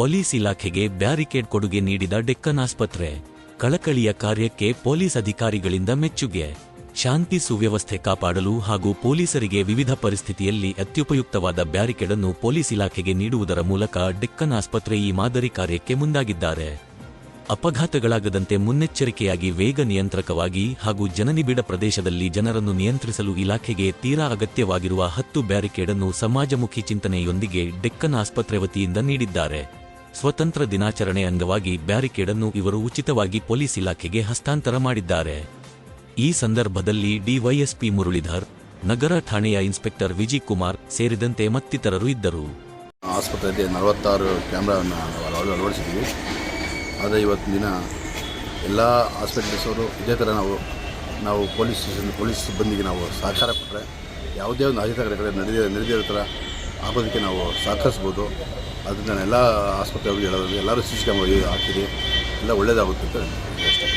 Police ಇಲಾಖೆಗೆ barricade ಕೊಡುಗೆ ನೀಡಿದ ಡೆಕ್ಕನ್ ಆಸ್ಪತ್ರೆ. ಕಳಕಳಿಯ ಕಾರ್ಯಕ್ಕೆ ಪೊಲೀಸ್ ಅಧಿಕಾರಿಗಳಿಂದ ಮೆಚ್ಚುಗೆ. ಶಾಂತಿ ಸುವ್ಯವಸ್ಥೆ ಕಾಪಾಡಲು ಹಾಗೂ ಪೊಲೀಸರಿಗೆ ವಿವಿಧ ಪರಿಸ್ಥಿತಿಯಲ್ಲಿ ಅತ್ಯುಪಯುಕ್ತವಾದ ಬ್ಯಾರಿಕೇಡ್ ಅನ್ನು ಪೊಲೀಸ್ ಇಲಾಖೆಗೆ ನೀಡುವುದರ ಮೂಲಕ ಡೆಕ್ಕನ್ ಆಸ್ಪತ್ರೆ ಈ ಮಾದರಿ ಕಾರ್ಯಕ್ಕೆ ಮುಂದಾಗಿದ್ದಾರೆ. ಅಪಘಾತಗಳಾಗದಂತೆ ಮುನ್ನೆಚ್ಚರಿಕೆಯಾಗಿ ವೇಗ ನಿಯಂತ್ರಕವಾಗಿ ಹಾಗೂ ಜನನಿಬಿಡ ಪ್ರದೇಶದಲ್ಲಿ ಜನರನ್ನು ನಿಯಂತ್ರಿಸಲು ಇಲಾಖೆಗೆ ತೀರಾ ಅಗತ್ಯವಾಗಿರುವ ಹತ್ತು ಬ್ಯಾರಿಕೇಡ್ ಅನ್ನು ಸಮಾಜಮುಖಿ ಚಿಂತನೆಯೊಂದಿಗೆ ಡೆಕ್ಕನ್ ಆಸ್ಪತ್ರೆ ವತಿಯಿಂದ ನೀಡಿದ್ದಾರೆ. ಸ್ವತಂತ್ರ ದಿನಾಚರಣೆ ಅಂಗವಾಗಿ ಬ್ಯಾರಿಕೇಡನ್ನು ಇವರು ಉಚಿತವಾಗಿ ಪೊಲೀಸ್ ಇಲಾಖೆಗೆ ಹಸ್ತಾಂತರ ಮಾಡಿದ್ದಾರೆ. ಈ ಸಂದರ್ಭದಲ್ಲಿ ಡಿವೈಎಸ್ಪಿ ಮುರಳೀಧರ್, ನಗರ ಠಾಣೆಯ ಇನ್ಸ್ಪೆಕ್ಟರ್ ವಿಜಯ್ ಕುಮಾರ್ ಸೇರಿದಂತೆ ಮತ್ತಿತರರು ಇದ್ದರು. ಆಸ್ಪತ್ರೆಯಲ್ಲಿ ನಲವತ್ತಾರು ಕ್ಯಾಮ್ರಾವನ್ನು ಅಳವಡಿಸಿದ್ದೀವಿ. ಆದರೆ ಇವತ್ತಿನ ದಿನ ಎಲ್ಲ ಆಸ್ಪತ್ರೆಸೋರು ಇದೇ ಥರ ನಾವು ನಾವು ಪೊಲೀಸ್ ಸ್ಟೇಷನ್, ಪೊಲೀಸ್ ಸಿಬ್ಬಂದಿಗೆ ನಾವು ಸಹಕಾರ ಕೊಟ್ಟರೆ ಯಾವುದೇ ಒಂದು ಅಹಿತಕರ ಕಡೆ ನಡೆದೇ ನಡೆದಿರೋ ಥರ ಆಗೋದಕ್ಕೆ ನಾವು ಸಹಕರಿಸ್ಬೋದು. ಅದರಿಂದ ನಾನು ಎಲ್ಲ ಆಸ್ಪತ್ರೆಗಳಿಗೆ ಎಲ್ಲರೂ ಸಿ ಸಿ ಕ್ಯಾಮ್ರಾ ಹಾಕಿರಿ ಎಲ್ಲ ಒಳ್ಳೆಯದಾಗುತ್ತೆ ಅಂತ ಅಷ್ಟೇ